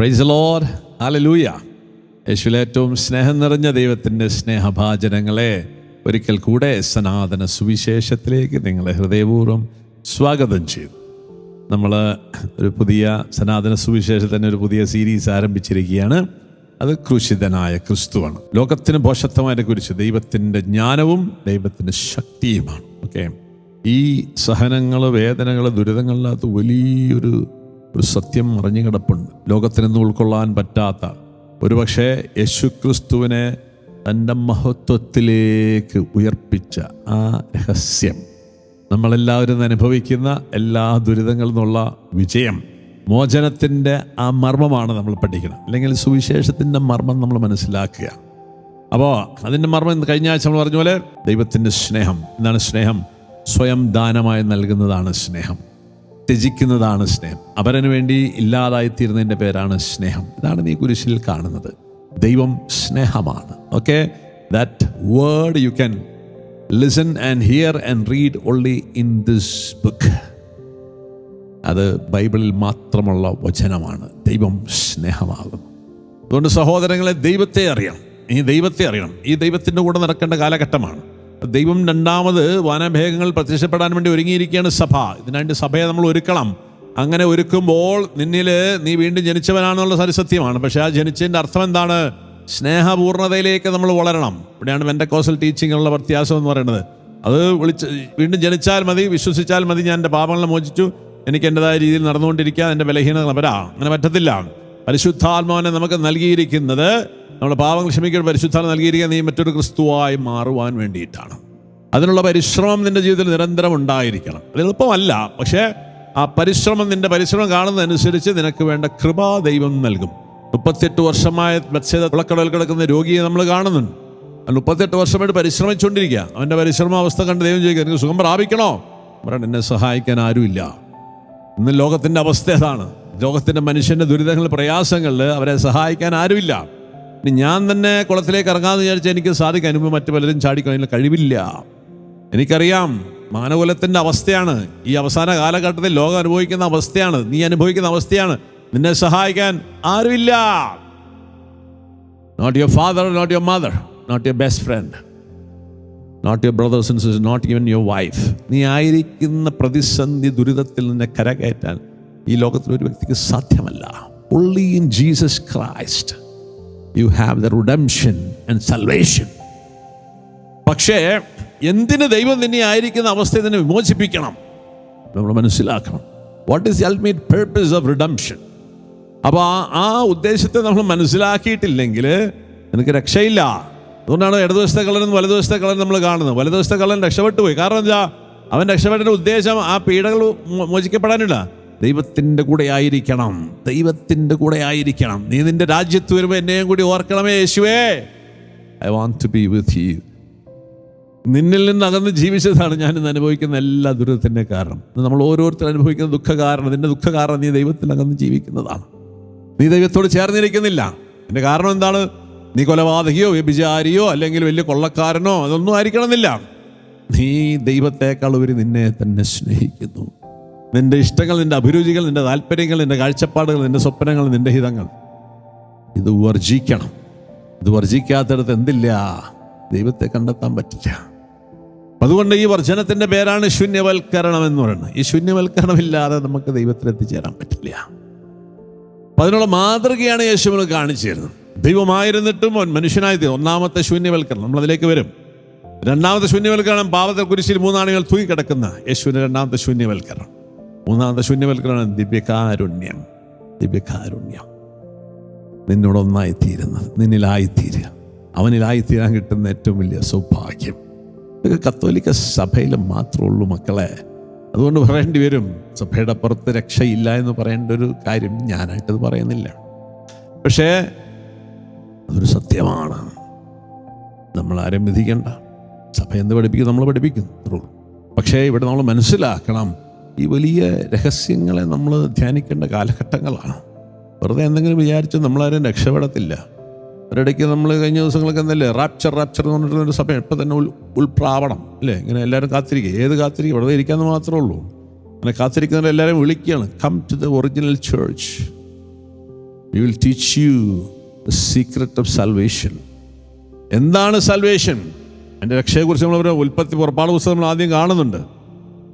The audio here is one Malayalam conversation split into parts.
പ്രൈസ് ലോർ അലലൂയ യേശുവിൽ ഏറ്റവും സ്നേഹം നിറഞ്ഞ ദൈവത്തിന്റെ സ്നേഹഭാചനങ്ങളെ ഒരിക്കൽ കൂടെ സനാതന സുവിശേഷത്തിലേക്ക് നിങ്ങളെ ഹൃദയപൂർവം സ്വാഗതം ചെയ്തു. നമ്മൾ ഒരു പുതിയ സനാതന സുവിശേഷത്തിന്റെ ഒരു പുതിയ സീരീസ് ആരംഭിച്ചിരിക്കുകയാണ്. അത് ക്രൂശിതനായ ക്രിസ്തുവാണ്. ലോകത്തിന് പോഷത്വമായതിനെ കുറിച്ച് ദൈവത്തിന്റെ ജ്ഞാനവും ദൈവത്തിന്റെ ശക്തിയുമാണ്. ഓക്കെ ഈ സഹനങ്ങൾ വേദനകൾ ദുരിതങ്ങളിനകത്ത് വലിയൊരു ഒരു സത്യം മറിഞ്ഞു കിടപ്പുണ്ട് ലോകത്തിനൊന്നും ഉൾക്കൊള്ളാൻ പറ്റാത്ത. ഒരുപക്ഷെ യേശുക്രിസ്തുവിനെ തന്റെ മഹത്വത്തിലേക്ക് ഉയർപ്പിച്ച ആ രഹസ്യം. നമ്മളെല്ലാവരും അനുഭവിക്കുന്ന എല്ലാ ദുരിതങ്ങളിൽ നിന്നുള്ള വിജയം. മോചനത്തിന്റെ ആ മർമ്മമാണ് നമ്മൾ പഠിക്കുന്നത് അല്ലെങ്കിൽ സുവിശേഷത്തിന്റെ മർമ്മം നമ്മൾ മനസ്സിലാക്കുക. അപ്പോൾ അതിന്റെ മർമ്മം കഴിഞ്ഞ ആഴ്ച നമ്മൾ പറഞ്ഞ പോലെ ദൈവത്തിന്റെ സ്നേഹം. എന്താണ് സ്നേഹം? സ്വയം ദാനമായി നൽകുന്നതാണ് സ്നേഹം. ത്യജിക്കുന്നതാണ് സ്നേഹം. അവരനു വേണ്ടി ഇല്ലാതായിത്തീരുന്നതിന്റെ പേരാണ് സ്നേഹം. ഇതാണ് നീ കുരിശിൽ കാണുന്നത്. ദൈവം സ്നേഹമാണ്. Okay that word you can listen and hear and read only in this book അത് ബൈബിളിൽ മാത്രമുള്ള വചനമാണ്. ദൈവം സ്നേഹമാകുന്നു. അതുകൊണ്ട് സഹോദരങ്ങളെ ദൈവത്തെ അറിയണം. ഈ ദൈവത്തെ അറിയണം. ഈ ദൈവത്തിന്റെ കൂടെ നടക്കേണ്ട കാലഘട്ടമാണ്. ദൈവം രണ്ടാമത് വാനഭേഗങ്ങൾ പ്രത്യക്ഷപ്പെടാൻ വേണ്ടി ഒരുങ്ങിയിരിക്കുകയാണ് സഭ. ഇതിനായിട്ട് സഭയെ നമ്മൾ ഒരുക്കണം. അങ്ങനെ ഒരുക്കുമ്പോൾ നിന്നിൽ നീ വീണ്ടും ജനിച്ചവനാണെന്നുള്ള സരിസത്യമാണ് പക്ഷേ ആ ജനിച്ചതിന്റെ അർത്ഥം എന്താണ്? സ്നേഹപൂർണതയിലേക്ക് നമ്മൾ വളരണം. ഇവിടെയാണ് വെന്റക്കോസൽ ടീച്ചിങ്ങിനുള്ള വ്യത്യാസം എന്ന് പറയുന്നത്. അത് വിളിച്ച് വീണ്ടും ജനിച്ചാൽ മതി വിശ്വസിച്ചാൽ മതി. ഞാൻ എന്റെ പാപങ്ങളെ മോചിച്ചു. എനിക്ക് എന്റെതായ രീതിയിൽ നടന്നുകൊണ്ടിരിക്കുക എന്റെ ബലഹീനത വരാ അങ്ങനെ പറ്റത്തില്ല. പരിശുദ്ധാത്മാവിനെ നമുക്ക് നൽകിയിരിക്കുന്നത് നമ്മുടെ പാവങ്ങൾ ക്ഷമിക്കാൻ പരിശുദ്ധാത്മ നൽകിയിരിക്കുക നീ മറ്റൊരു ക്രിസ്തുവായി മാറുവാൻ വേണ്ടിയിട്ടാണ്. അതിനുള്ള പരിശ്രമം നിന്റെ ജീവിതത്തിൽ നിരന്തരം ഉണ്ടായിരിക്കണം. അത് എളുപ്പമല്ല പക്ഷേ ആ പരിശ്രമം നിന്റെ പരിശ്രമം കാണുന്നതനുസരിച്ച് നിനക്ക് വേണ്ട കൃപാ ദൈവം നൽകും. മുപ്പത്തെട്ട് വർഷമായ മത്സ്യത കുളക്കടൽ കിടക്കുന്ന രോഗിയെ നമ്മൾ കാണുന്നുണ്ട്. മുപ്പത്തെട്ട് വർഷമായിട്ട് പരിശ്രമിച്ചുകൊണ്ടിരിക്കുക അവന്റെ പരിശ്രമാവസ്ഥ കണ്ട് ദൈവം ചോദിക്കുക എനിക്ക് സുഖം പ്രാപിക്കണോ? പറയണം എന്നെ സഹായിക്കാൻ ആരുമില്ല. ഇന്ന് ലോകത്തിന്റെ അവസ്ഥ അതാണ്. ലോകത്തിന്റെ മനുഷ്യന്റെ ദുരിതങ്ങൾ പ്രയാസങ്ങളിൽ അവരെ സഹായിക്കാൻ ആരുമില്ല. ഞാൻ തന്നെ കുളത്തിലേക്ക് ഇറങ്ങാമെന്ന് വിചാരിച്ചാൽ എനിക്ക് സാധിക്കാൻ അനുഭവം മറ്റു പലരും ചാടിക്കാൻ കഴിവില്ല. എനിക്കറിയാം മാനകുലത്തിന്റെ അവസ്ഥയാണ്. ഈ അവസാന കാലഘട്ടത്തിൽ ലോകം അനുഭവിക്കുന്ന അവസ്ഥയാണ്. നീ അനുഭവിക്കുന്ന അവസ്ഥയാണ്. നിന്നെ സഹായിക്കാൻ ആരുമില്ല. Not your father not your mother not your best friend not your brothers and sisters not even your wife നീ ആയിരിക്കുന്ന പ്രതിസന്ധി ദുരിതത്തിൽ നിന്നെ കരകയറ്റാൻ ഈ ലോകത്തിൽ ഒരു വ്യക്തിക്ക് സാധ്യമല്ല. Only in Jesus Christ you have the redemption and salvation പക്ഷേ എന്തിന് ദൈവം നിന്നെ ആയിരിക്കുന്ന അവസ്ഥയെ തന്നെ വിമോചിപ്പിക്കണം? നമ്മൾ മനസ്സിലാക്കണം. What is ultimate purpose of redemption അപ്പോൾ ആ ആ ഉദ്ദേശത്തെ നമ്മൾ മനസ്സിലാക്കിയിട്ടില്ലെങ്കിൽ എനിക്ക് രക്ഷയില്ല. അതുകൊണ്ടാണ് ഇടതുവശത്തെ കളനും വലതുവശത്തെ കളൻ നമ്മൾ കാണുന്നത്. വലതുവശത്തെ കളൻ രക്ഷപ്പെട്ടു പോയി കാരണം എന്താ? അവൻ രക്ഷപ്പെട്ടതിന്റെ ഉദ്ദേശം ആ പീഡകൾ മോചിക്കപ്പെടാനില്ല. ദൈവത്തിന്റെ കൂടെ ആയിരിക്കണം. ദൈവത്തിന്റെ കൂടെ ആയിരിക്കണം. നീ നിന്റെ രാജ്യത്ത് വരുമ്പോൾ എന്നെയും കൂടി ഓർക്കണമേ യേശുവേ. I want to be with you നിന്നിൽ നിന്ന് അകന്ന് ജീവിച്ചതാണ് ഞാൻ ഇന്ന് അനുഭവിക്കുന്ന എല്ലാ ദുരിതത്തിന്റെ കാരണം. നമ്മൾ ഓരോരുത്തർ അനുഭവിക്കുന്ന ദുഃഖകാരണം നിന്റെ ദുഃഖകാരണം നീ ദൈവത്തിൽ അകന്ന് ജീവിക്കുന്നതാണ്. നീ ദൈവത്തോട് ചേർന്നിരിക്കുന്നില്ല. എന്റെ കാരണം എന്താണ്? നീ കൊലപാതകയോ വ്യഭിചാരിയോ അല്ലെങ്കിൽ വലിയ കൊള്ളക്കാരനോ അതൊന്നും ആയിരിക്കണമെന്നില്ല. നീ ദൈവത്തെക്കാൾ ഉപരി നിന്നെ തന്നെ സ്നേഹിക്കുന്നു. നിന്റെ ഇഷ്ടങ്ങൾ നിന്റെ അഭിരുചികൾ നിന്റെ താല്പര്യങ്ങൾ നിന്റെ കാഴ്ചപ്പാടുകൾ നിന്റെ സ്വപ്നങ്ങൾ നിന്റെ ഹിതങ്ങൾ. ഇത് വർജിക്കണം ഇത് വർജിക്കാത്തടത്ത് എന്തില്ല? ദൈവത്തെ കണ്ടെത്താൻ പറ്റില്ല. അതുകൊണ്ട് ഈ വർജനത്തിന്റെ പേരാണ് ശൂന്യവൽക്കരണം എന്ന് പറയുന്നത്. ഈ ശൂന്യവൽക്കരണം ഇല്ലാതെ നമുക്ക് ദൈവത്തിൽ എത്തിച്ചേരാൻ പറ്റില്ല. അപ്പൊ അതിനുള്ള മാതൃകയാണ് യേശുവിന് കാണിച്ചു തരുന്നത്. ദൈവമായിരുന്നിട്ടും മനുഷ്യനായി തീരും ഒന്നാമത്തെ ശൂന്യവൽക്കരണം. നമ്മൾ അതിലേക്ക് വരും. രണ്ടാമത്തെ ശൂന്യവൽക്കരണം പാവത്തെ കുരിശിൽ മൂന്നാണികൾ തൂങ്ങിക്കിടക്കുന്ന യേശുവിന് രണ്ടാമത്തെ ശൂന്യവൽക്കരണം. മൂന്നാമത്തെ ശൂന്യവൽക്കരണം ദിവ്യകാരുണ്യം. ദിവ്യകാരുണ്യം. നിന്നോടൊന്നായി തീരുന്നത് നിന്നിലായിത്തീരുക. അവനിലായിത്തീരാൻ കിട്ടുന്ന ഏറ്റവും വലിയ സൗഭാഗ്യം. ഇതൊക്കെ കത്തോലിക്ക സഭയിൽ മാത്രമേ ഉള്ളൂ മക്കളെ. അതുകൊണ്ട് പറയേണ്ടി വരും സഭയുടെ പുറത്ത് രക്ഷയില്ല എന്ന് പറയേണ്ട ഒരു കാര്യം ഞാനായിട്ടത് പറയുന്നില്ല. പക്ഷേ അതൊരു സത്യമാണ്. നമ്മൾ ആരും സഭ എന്ത് പഠിപ്പിക്കും നമ്മൾ പഠിപ്പിക്കും പക്ഷേ ഇവിടെ നമ്മൾ മനസ്സിലാക്കണം ഈ വലിയ രഹസ്യങ്ങളെ നമ്മൾ ധ്യാനിക്കേണ്ട കാലഘട്ടങ്ങളാണ്. വെറുതെ എന്തെങ്കിലും വിചാരിച്ച് നമ്മളാരും രക്ഷപ്പെടത്തില്ല. ഒരിടയ്ക്ക് നമ്മൾ കഴിഞ്ഞ ദിവസങ്ങളൊക്കെ എന്തല്ലേ റാപ്ചർ റാപ്ചർ എന്ന് പറഞ്ഞിട്ടൊരു സമയം ഇപ്പം തന്നെ ഉൾ ഉൾപ്രാവണം അല്ലേ? ഇങ്ങനെ എല്ലാവരും കാത്തിരിക്കുക. ഏത് കാത്തിരിക്കുക വെറുതെ ഇരിക്കാമെന്ന് മാത്രമേ ഉള്ളൂ. അങ്ങനെ കാത്തിരിക്കുന്നവർ എല്ലാവരും വിളിക്കുകയാണ്. Come to the original church we will teach you the secret of salvation എന്താണ് സൽവേഷൻ എന്റെ രക്ഷയെക്കുറിച്ച് നമ്മൾ ഉൽപ്പത്തി പുറപ്പാട് പുസ്തകം നമ്മൾ ആദ്യം കാണുന്നുണ്ട്.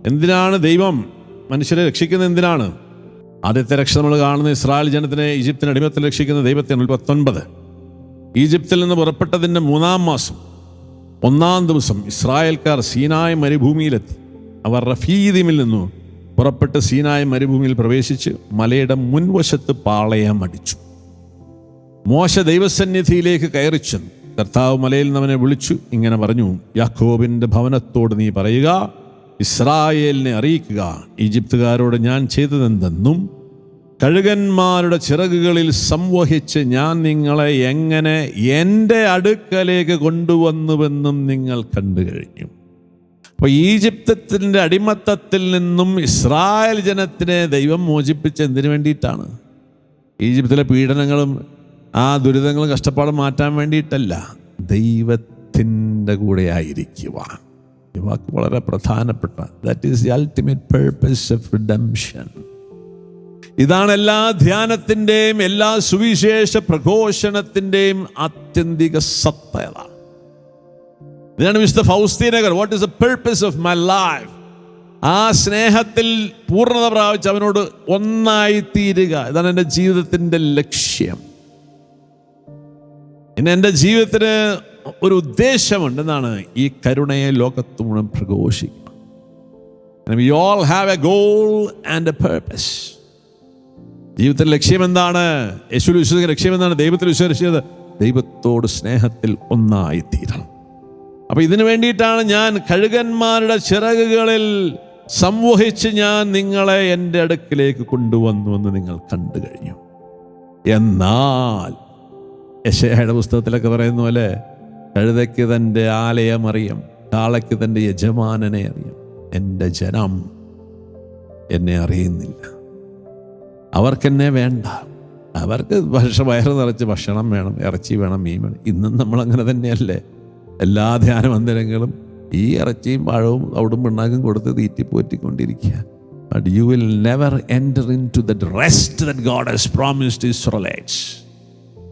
എന്തിനാണ് ദൈവം മനുഷ്യരെ രക്ഷിക്കുന്നത്? എന്തിനാണ്? ആദ്യത്തെ രക്ഷ നമ്മൾ കാണുന്ന ഇസ്രായേൽ ജനത്തിനെ ഈജിപ്തിന് അടിമത്തിൽ രക്ഷിക്കുന്ന ദൈവത്തിന് പത്തൊൻപത് ഈജിപ്തിൽ നിന്ന് പുറപ്പെട്ടതിന്റെ മൂന്നാം മാസം ഒന്നാം ദിവസം ഇസ്രായേൽക്കാർ സീനായ മരുഭൂമിയിലെത്തി. അവർ റഫീദിമിൽ നിന്നു പുറപ്പെട്ട് സീനായ മരുഭൂമിയിൽ പ്രവേശിച്ച് മലയുടെ മുൻവശത്ത് പാളയം അടിച്ചു. മോശ ദൈവസന്നിധിയിലേക്ക് കയറി ചെന്നു. കർത്താവ് മലയിൽ നിന്ന് അവനെ വിളിച്ചു. ഇങ്ങനെ പറഞ്ഞു യാക്കോബിന്റെ ഭവനത്തോട് നീ പറയുക ഇസ്രായേലിനെ അറിയിക്കുക. ഈജിപ്തുകാരോട് ഞാൻ ചെയ്തതെന്തെന്നും കഴുകന്മാരുടെ ചിറകുകളിൽ സംവഹിച്ച് ഞാൻ നിങ്ങളെ എങ്ങനെ എന്റെ അടുക്കലേക്ക് കൊണ്ടുവന്നുവെന്നും നിങ്ങൾ കണ്ടു കഴിഞ്ഞു. അപ്പോൾ ഈജിപ്തത്തിന്റെ അടിമത്തത്തിൽ നിന്നും ഇസ്രായേൽ ജനത്തിനെ ദൈവം മോചിപ്പിച്ച് എന്തിനു വേണ്ടിയിട്ടാണ്? ഈജിപ്തിലെ പീഡനങ്ങളും ആ ദുരിതങ്ങളും കഷ്ടപ്പാടും മാറ്റാൻ വേണ്ടിയിട്ടല്ല. ദൈവത്തിന്റെ കൂടെ ആയിരിക്കുവാൻ ഈ വാക്ക് വളരെ പ്രധാനപ്പെട്ട. That is the ultimate purpose of redemption ഇതാണ് എല്ലാ ധ്യാനത്തിന്റെയും എല്ലാ സുവിശേഷ പ്രഘോഷണത്തിന്റെയും ആത്യന്തിക സത്തത ഇതാണ് mister ഫൗസ്തീനഗർ. What is the purpose of my life ആ സ്നേഹത്തിൽ പൂർണത പ്രാപിച്ച് അവനോട് ഒന്നായി തീരുക ഇതാണ് എന്റെ ജീവിതത്തിന്റെ ലക്ഷ്യം. ഇന്ന് എന്റെ ജീവിതത്തിന് ഒരു ഉദ്ദേശമുണ്ടെന്നാണ് ഈ കരുണയെ ലോകത്ത് മുഴുവൻ പ്രഘോഷിക്കുന്നത്. We all have a goal and a purpose ജീവിതത്തിലെ ലക്ഷ്യം എന്താണ് യേശുവിൽ വിശ്വസിക്കുന്ന ലക്ഷ്യം എന്താണ് ദൈവത്തിൽ വിശ്വസിച്ചത് ദൈവത്തോട് സ്നേഹത്തിൽ ഒന്നായി തീരണം അപ്പൊ ഇതിനു വേണ്ടിയിട്ടാണ് ഞാൻ കഴുകന്മാരുടെ ചിറകുകളിൽ സംവഹിച്ച് ഞാൻ നിങ്ങളെ എന്റെ അടുക്കിലേക്ക് കൊണ്ടുവന്നു എന്ന് നിങ്ങൾ കണ്ടു കഴിഞ്ഞു. എന്നാൽ യശയുടെ പുസ്തകത്തിലൊക്കെ പറയുന്ന പോലെ കഴുതയ്ക്ക് തന്റെ ആലയം അറിയാം കാളയ്ക്ക് തന്റെ യജമാനനെ അറിയാം. എന്റെ ജനം എന്നെ അറിയുന്നില്ല. അവർക്കെന്നെ വേണ്ട. അവർക്ക് ഭക്ഷ വയറ് നിറച്ച് ഭക്ഷണം വേണം ഇറച്ചി വേണം മീൻ വേണം. ഇന്നും നമ്മളങ്ങനെ തന്നെയല്ലേ? എല്ലാ ധ്യാന മന്ദിരങ്ങളും ഈ ഇറച്ചിയും പഴവും അവിടും പിണ്ണാക്കും കൊടുത്ത് തീറ്റിപ്പോറ്റിക്കൊണ്ടിരിക്കുക but you will never enter in to that rest God has promised Israelites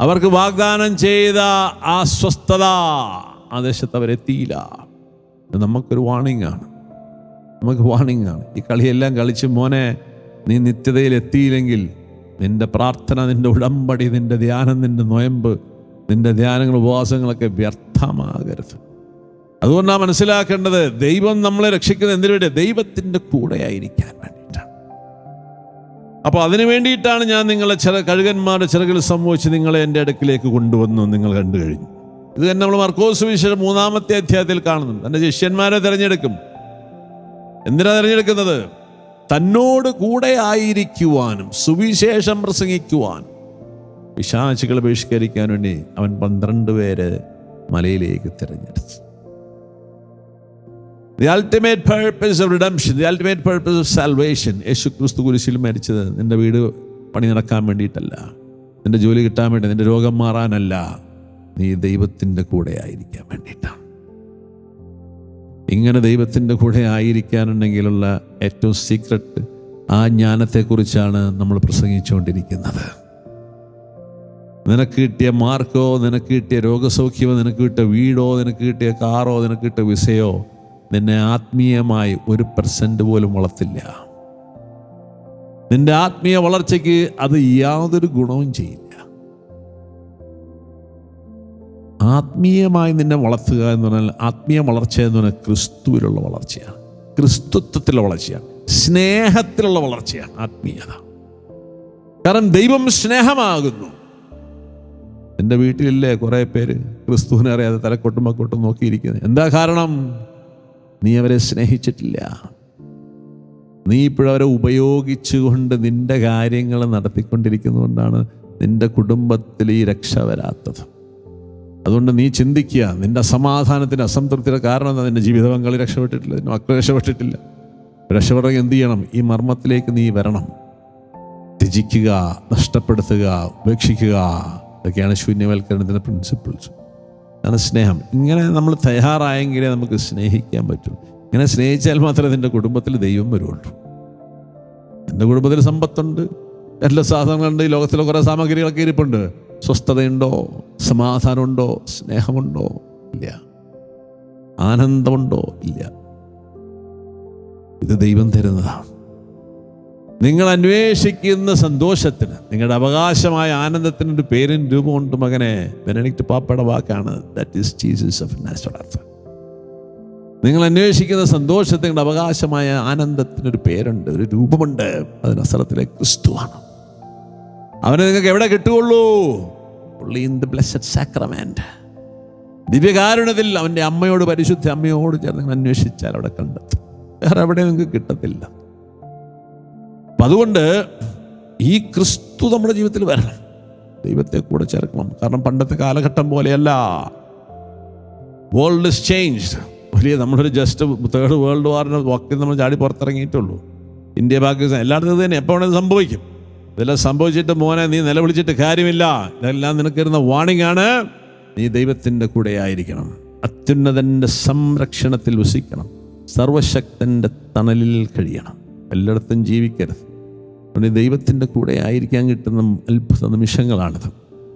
അവർക്ക് വാഗ്ദാനം ചെയ്ത ആ സ്വസ്ഥത ആ ദേശത്ത് അവരെത്തിയില്ല. നമുക്കൊരു വാണിംഗ് ആണ് നമുക്ക് വാണിംഗ് ആണ് ഈ കളിയെല്ലാം കളിച്ച് മോനെ നീ നിത്യതയിൽ എത്തിയില്ലെങ്കിൽ നിന്റെ പ്രാർത്ഥന നിന്റെ ഉടമ്പടി നിന്റെ ധ്യാനം നിന്റെ നൊയമ്പ് നിന്റെ ധ്യാനങ്ങൾ ഉപവാസങ്ങളൊക്കെ വ്യർത്ഥമാകരുത്. അതുകൊണ്ടാണ് മനസ്സിലാക്കേണ്ടത് ദൈവം നമ്മളെ രക്ഷിക്കുന്നത് എന്തിനു വേണ്ടി ദൈവത്തിന്റെ കൂടെ ആയിരിക്കാൻ വേണ്ടിയിട്ടാണ് അപ്പോൾ അതിനു വേണ്ടിയിട്ടാണ് ഞാൻ നിങ്ങളെ ചില കഴുകന്മാരുടെ ചിറകിൽ സംഭവിച്ച് നിങ്ങളെ എന്റെ അടുക്കിലേക്ക് കൊണ്ടുവന്നു നിങ്ങൾ കണ്ടു കഴിഞ്ഞു. ഇത് തന്നെ നമ്മൾ മർക്കോസ് വിശേഷം മൂന്നാമത്തെ അധ്യായത്തിൽ കാണുന്നു തന്റെ ശിഷ്യന്മാരെ തിരഞ്ഞെടുക്കും. എന്തിനാ തിരഞ്ഞെടുക്കുന്നത്? തന്നോട് കൂടെ ആയിരിക്കുവാനും സുവിശേഷം പ്രസംഗിക്കുവാനും. വിശാചികളെ ബഹിഷ്കരിക്കാൻ വേണ്ടി അവൻ പന്ത്രണ്ട് പേരെ മലയിലേക്ക് തിരഞ്ഞെടുത്തു. The ultimate purpose of redemption the ultimate purpose of salvation യേശു ക്രിസ്തു കുരിശിൽ മരിച്ചത് നിന്റെ വീട് പണി നടക്കാൻ വേണ്ടിയിട്ടല്ല. നിന്റെ ജോലി കിട്ടാൻ വേണ്ടി നിന്റെ രോഗം മാറാനല്ല. നീ ദൈവത്തിന്റെ കൂടെ ആയിരിക്കാൻ വേണ്ടിയിട്ടാണ്. ഇങ്ങനെ ദൈവത്തിന്റെ കൂടെ ആയിരിക്കാനുണ്ടെങ്കിലുള്ള ഏറ്റവും സീക്രട്ട് ആ ജ്ഞാനത്തെക്കുറിച്ചാണ് നമ്മൾ പ്രസംഗിച്ചുകൊണ്ടിരിക്കുന്നത്. നിനക്ക് കിട്ടിയ മാർക്കോ നിനക്ക് കിട്ടിയ രോഗസൗഖ്യമോ നിനക്ക് കിട്ടിയ വീടോ നിനക്ക് കിട്ടിയ കാറോ നിനക്ക് കിട്ടിയ വിസയോ നിന്നെ ആത്മീയമായി ഒരു പെർസെന്റ് പോലും വളർത്തില്ല. നിന്റെ ആത്മീയ വളർച്ചയ്ക്ക് അത് യാതൊരു ഗുണവും ചെയ്യില്ല. ആത്മീയമായി നിന്നെ വളർത്തുക എന്ന് പറഞ്ഞാൽ ആത്മീയ വളർച്ച എന്ന് പറഞ്ഞാൽ ക്രിസ്തുവിലുള്ള വളർച്ചയാണ്. ക്രിസ്തുത്വത്തിലുള്ള വളർച്ചയാണ്. സ്നേഹത്തിലുള്ള വളർച്ചയാണ് ആത്മീയത കാരണം ദൈവം സ്നേഹമാകുന്നു. എന്റെ വീട്ടിലില്ലേ കുറേ പേര് ക്രിസ്തുവിനെ അറിയാതെ തലക്കൊട്ടും മക്കൊട്ടും നോക്കിയിരിക്കുന്നത്. എന്താ കാരണം? നീ അവരെ സ്നേഹിച്ചിട്ടില്ല. നീ ഇപ്പോഴവരെ ഉപയോഗിച്ചുകൊണ്ട് നിന്റെ കാര്യങ്ങൾ നടത്തിക്കൊണ്ടിരിക്കുന്നതുകൊണ്ടാണ് നിന്റെ കുടുംബത്തിൽ ഈ രക്ഷ വരാത്തത്. അതുകൊണ്ട് നീ ചിന്തിക്കുക നിന്റെ അസമാധാനത്തിന്റെ അസംതൃപ്തിയുടെ കാരണം എന്താ? നിന്റെ ജീവിത പങ്കാളി രക്ഷപ്പെട്ടിട്ടില്ല നിന്റെ മക്കൾ രക്ഷപ്പെട്ടിട്ടില്ല. രക്ഷപ്പെടുക എന്ത് ചെയ്യണം? ഈ മർമ്മത്തിലേക്ക് നീ വരണം. ത്യജിക്കുക നഷ്ടപ്പെടുത്തുക ഉപേക്ഷിക്കുക. ഇതൊക്കെയാണ് ശൂന്യവൽക്കരണത്തിന്റെ പ്രിൻസിപ്പിൾസ് അതാണ് സ്നേഹം. ഇങ്ങനെ നമ്മൾ തയ്യാറായെങ്കിലേ നമുക്ക് സ്നേഹിക്കാൻ പറ്റും. ഇങ്ങനെ സ്നേഹിച്ചാൽ മാത്രമേ നിന്റെ കുടുംബത്തിൽ ദൈവം വരുള്ളൂ. എന്റെ കുടുംബത്തിൽ സമ്പത്തുണ്ട്. എല്ലാ സാധനങ്ങളുണ്ട് ഈ ലോകത്തിലെ കുറേ സാമഗ്രികളൊക്കെ ഇരിപ്പുണ്ട്. സ്വസ്ഥതയുണ്ടോ? സമാധാനമുണ്ടോ? സ്നേഹമുണ്ടോ? ഇല്ല. ആനന്ദമുണ്ടോ? ഇല്ല. ഇത് ദൈവം തരുന്നതാണ്. നിങ്ങൾ അന്വേഷിക്കുന്ന സന്തോഷത്തിന് നിങ്ങളുടെ അവകാശമായ ആനന്ദത്തിന് ഒരു പേരും രൂപമുണ്ട് മകനെ. ബെനഡിക്ട് പാപ്പയുടെ വാക്കാണ് that is Jesus of natural നിങ്ങൾ അന്വേഷിക്കുന്ന സന്തോഷത്തിന് നിങ്ങളുടെ അവകാശമായ ആനന്ദത്തിന് ആനന്ദത്തിനൊരു പേരുണ്ട് ഒരു രൂപമുണ്ട്. അതിന് അസലത്തിലെ ക്രിസ്തുവാണ്. അവനെ നിങ്ങൾക്ക് എവിടെ കിട്ടുകയുള്ളൂ? പുള്ളി ഇൻ ദ ബ്ലസ്സഡ് സാക്രമെന്റ് ദിവ്യകാരുണത്തിൽ അവന്റെ അമ്മയോട് പരിശുദ്ധ അമ്മയോട് ചേർന്ന് അന്വേഷിച്ചാൽ അവിടെ കണ്ടെത്തും. വേറെ എവിടെ നിങ്ങൾക്ക് കിട്ടത്തില്ല. അപ്പം അതുകൊണ്ട് ഈ ക്രിസ്തു നമ്മുടെ ജീവിതത്തിൽ വരണം. ദൈവത്തെ കൂടെ ചേർക്കണം. കാരണം പണ്ടത്തെ കാലഘട്ടം പോലെയല്ല. വേൾഡ് ഇസ് ചേഞ്ച് വലിയ നമ്മളൊരു ജസ്റ്റ് തേർഡ് വേൾഡ് വാറിന് വാക്കിൽ നമ്മൾ ചാടി പുറത്തിറങ്ങിയിട്ടുള്ളൂ. ഇന്ത്യ പാകിസ്ഥാൻ എല്ലായിടത്തും തന്നെ. എപ്പോൾ വേണമെങ്കിലും സംഭവിക്കും. ഇതെല്ലാം സംഭവിച്ചിട്ട് മോനെ നീ നിലവിളിച്ചിട്ട് കാര്യമില്ല. ഇതെല്ലാം നിനക്കിരുന്ന വാണിംഗ് ആണ്. നീ ദൈവത്തിന്റെ കൂടെ ആയിരിക്കണം. അത്യുന്നതന്റെ സംരക്ഷണത്തിൽ വസിക്കണം. സർവശക്തന്റെ തണലിൽ കഴിയണം. എല്ലായിടത്തും ജീവിക്കരുത്. ഈ ദൈവത്തിന്റെ കൂടെ ആയിരിക്കാൻ കിട്ടുന്ന അത്ഭുത നിമിഷങ്ങളാണിത്.